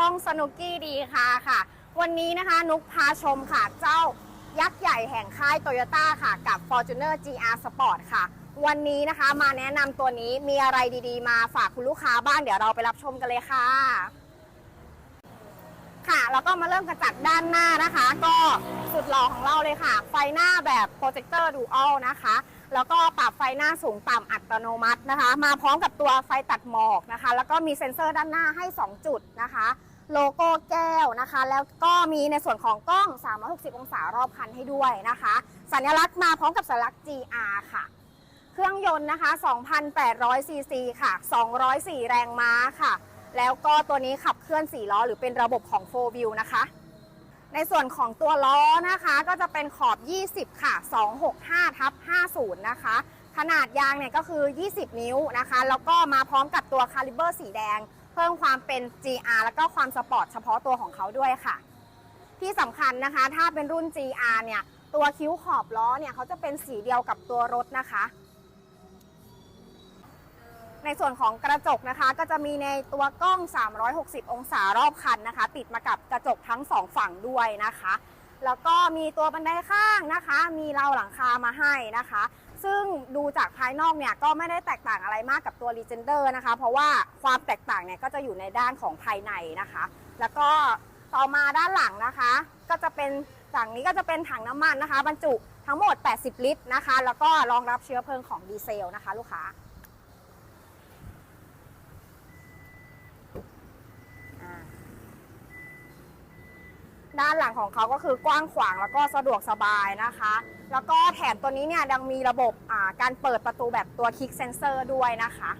ช่องสนุกกี้ดีค่ะค่ะ วันนี้นะคะนุกพาชมค่ะ เจ้ายักษ์ใหญ่แห่งค่ายโตโยต้าค่ะ กับ Fortuner GR Sport ค่ะ วันนี้นะคะมาแนะนำตัวนี้มีอะไรดีๆ มาฝากคุณลูกค้าบ้างเดี๋ยวเราไปรับชมกันเลยค่ะ ค่ะแล้วก็มาเริ่มกันจากด้านหน้านะคะ ก็สุดหล่อของเราเลยค่ะ ไฟหน้าแบบโปรเจคเตอร์ดูอัลนะคะแล้วก็ปรับไฟหน้าสูงต่ำอัตโนมัตินะคะ มาพร้อมกับตัวไฟตัดหมอกนะคะ แล้วก็มีเซ็นเซอร์ด้านหน้าให้ 2 จุดนะคะ โลโก้แก้วนะคะ แล้วก็มีในส่วนของกล้อง 360 องศารอบคันให้ด้วยนะคะ สัญลักษณ์มาพร้อมกับสัญลักษณ์ GR ค่ะ เครื่องยนต์นะคะ 2,800 ซีซีค่ะ 204 แรงม้าค่ะ แล้วก็ตัวนี้ขับเคลื่อน 4 ล้อ หรือเป็นระบบของ 4 Wheel นะคะ ในส่วนของตัวล้อนะคะก็จะเป็นขอบ 20 ค่ะ 265ทับ50 นะคะขนาดยางเนี่ยก็คือ 20 นิ้วนะคะ แล้วก็มาพร้อมกับตัวคาลิเบอร์สีแดง เพิ่มความเป็น GR แล้วก็ความสปอร์ตเฉพาะตัวของเขาด้วยค่ะ ที่สำคัญนะคะ ถ้าเป็นรุ่น GR เนี่ย ตัวคิ้วขอบล้อเนี่ยเขาจะเป็นสีเดียวกับตัวรถนะคะ ในส่วนของกระจกนะคะ ก็จะมีในตัวกล้อง 360 องศารอบคันนะคะ ติดมากับกระจกทั้งสองฝั่งด้วยนะคะ แล้วก็มีตัวบันไดข้างนะคะ มีราวหลังคามาให้นะคะ ซึ่งดูจากภายนอกเนี่ยก็ไม่ได้แตกต่างอะไรมากกับตัว Legender นะคะ เพราะว่าความแตกต่างเนี่ยก็จะอยู่ในด้านของภายในนะคะ แล้วก็ต่อมาด้านหลังนะคะ ก็จะเป็นฝั่งนี้ก็จะเป็นถังน้ำมันนะคะ บรรจุทั้งหมด 80 ลิตรนะคะ แล้วก็รองรับเชื้อเพลิงของดีเซลนะคะ ลูกค้า ด้านหลังของเขาก็คือกว้างขวางแล้วก็สะดวกสบายนะคะ แล้วก็แถมตัวนี้เนี่ยยังมีระบบอ่าการเปิดประตูแบบตัวคลิกเซนเซอร์ด้วยนะคะ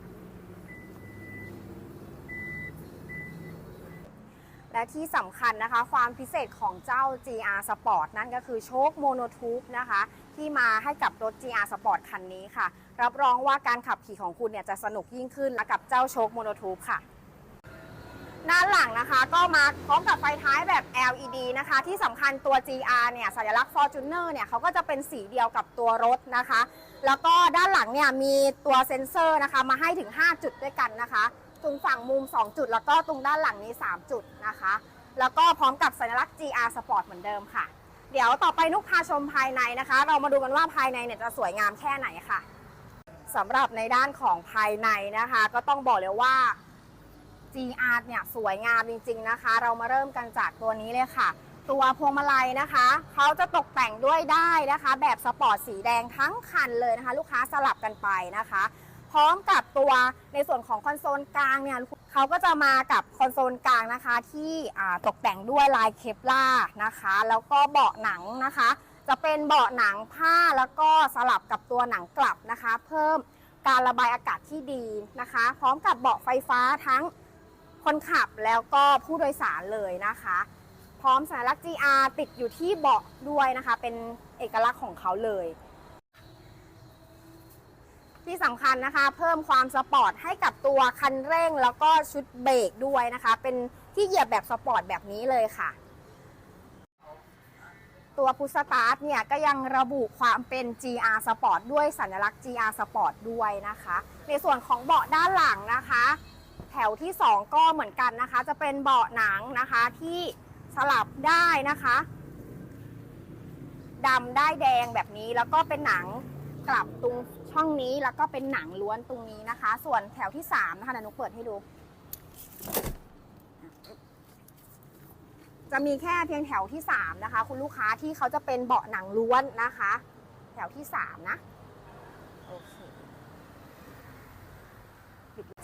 และที่สำคัญนะคะ ความพิเศษของเจ้า GR Sport นั่นก็คือโชคโมโนทูบนะคะ ที่มาให้กับรถ GR Sport คันนี้ค่ะ รับรองว่าการขับขี่ของคุณเนี่ยจะสนุกยิ่งขึ้นและกับเจ้าโชคโมโนทูบค่ะ ด้านหลังนะคะก็มาพร้อมกับไฟท้ายแบบ LED นะคะ ที่สำคัญตัว GR เนี่ยสัญลักษณ์ Fortuner เนี่ยเขาก็จะเป็นสีเดียวกับตัวรถนะคะ แล้วก็ด้านหลังเนี่ยมีตัวเซ็นเซอร์นะคะมาให้ถึง 5 จุดด้วยกันนะคะ ตรงฝั่งมุม 2 จุด แล้วก็ตรงด้านหลังนี้ 3 จุดนะคะ แล้วก็พร้อมกับสัญลักษณ์ GR Sport เหมือนเดิมค่ะ เดี๋ยวต่อไปนุกพาชมภายในนะคะ เรามาดูกันว่าภายในเนี่ยจะสวยงามแค่ไหนค่ะสำหรับในด้านของภายในนะคะ ก็ต้องบอกเลยว่า GR เนี่ยสวยงามจริง ๆนะคะ เรามาเริ่มกันจากตัวนี้เลยค่ะ ตัวพวงมาลัยนะคะเขาจะตกแต่งด้วยได้นะคะ แบบสปอร์ตสีแดงทั้งคันเลยนะคะ ลูกค้าสลับกันไปนะคะ พร้อมกับตัวในส่วนของคอนโซลกลางเนี่ยเขาก็จะมากับคอนโซลกลางนะคะที่ตกแต่งด้วยลายเคปลานะคะ แล้วก็เบาะหนังนะคะ จะเป็นเบาะหนังผ้าแล้วก็สลับกับตัวหนังกลับนะคะ เพิ่มการระบายอากาศที่ดีนะคะ พร้อมกับเบาะไฟฟ้าทั้ง คนขับแล้วก็ผู้โดยสารเลยนะคะ พร้อมสัญลักษณ์ GR ติดอยู่ที่เบาะด้วยนะคะ เป็นเอกลักษณ์ของเขาเลย ที่สำคัญนะคะ เพิ่มความสปอร์ตให้กับตัวคันเร่งแล้วก็ชุดเบรกด้วยนะคะ เป็นที่เหยียบแบบสปอร์ตแบบนี้เลยค่ะตัวพุสตาร์ทเนี่ยก็ยังระบุความเป็น GR Sport ด้วยสัญลักษณ์ GR Sport ด้วยนะคะ ในส่วนของเบาะด้านหลังนะคะ แถวที่ 2 ก็เหมือนกันนะคะ จะเป็นเบาะหนังนะคะที่สลับได้นะคะดำได้แดงแบบนี้แล้วก็เป็นหนังกลับตรงช่องนี้แล้วก็เป็นหนังล้วนตรงนี้นะคะ ส่วนแถวที่3นะคะเดี๋ยวนุกเปิดให้ดู จะมีแค่เพียงแถวที่3นะคะ คุณลูกค้าที่เขาจะเป็นเบาะหนังล้วนนะคะ แถวที่3นะโอเค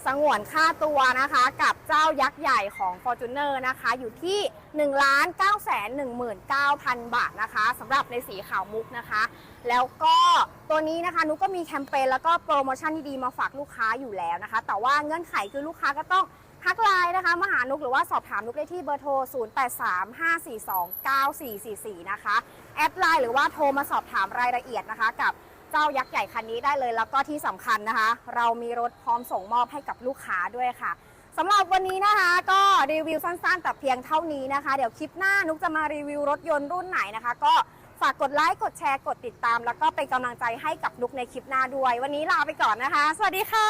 สงวนค่าตัวนะคะกับเจ้ายักษ์ใหญ่ของ Fortuner นะคะอยู่ที่ 1 9 1 9 0 0 0 บาทนะคะสำหรับในสีขาวมุกนะคะ แล้วก็ตัวนี้นะคะนุกก็มีแคมเปญแล้วก็โปรโมชั่นดีๆมาฝากลูกค้าอยู่แล้วนะคะ แต่ว่าเงื่อนไขคือลูกค้าก็ต้องทักไลน์นะคะมาหานุกหรือว่าสอบถามนุกได้ที่เบอร์โทร 0835429444 นะคะ แอดไลน์หรือว่าโทรมาสอบถามรายละเอียดนะคะกับ เจ้ายักษ์ใหญ่คันนี้ได้เลย แล้วก็ที่สำคัญนะคะ เรามีรถพร้อมส่งมอบให้กับลูกค้าด้วยค่ะสำหรับวันนี้นะคะ ก็รีวิวสั้นๆแต่เพียงเท่านี้นะคะ เดี๋ยวคลิปหน้านุกจะมารีวิวรถยนต์รุ่นไหนนะคะ ก็ฝากกดไลค์กดแชร์กดติดตาม แล้วก็เป็นกำลังใจให้กับนุกในคลิปหน้าด้วย วันนี้ลาไปก่อนนะคะ สวัสดีค่ะ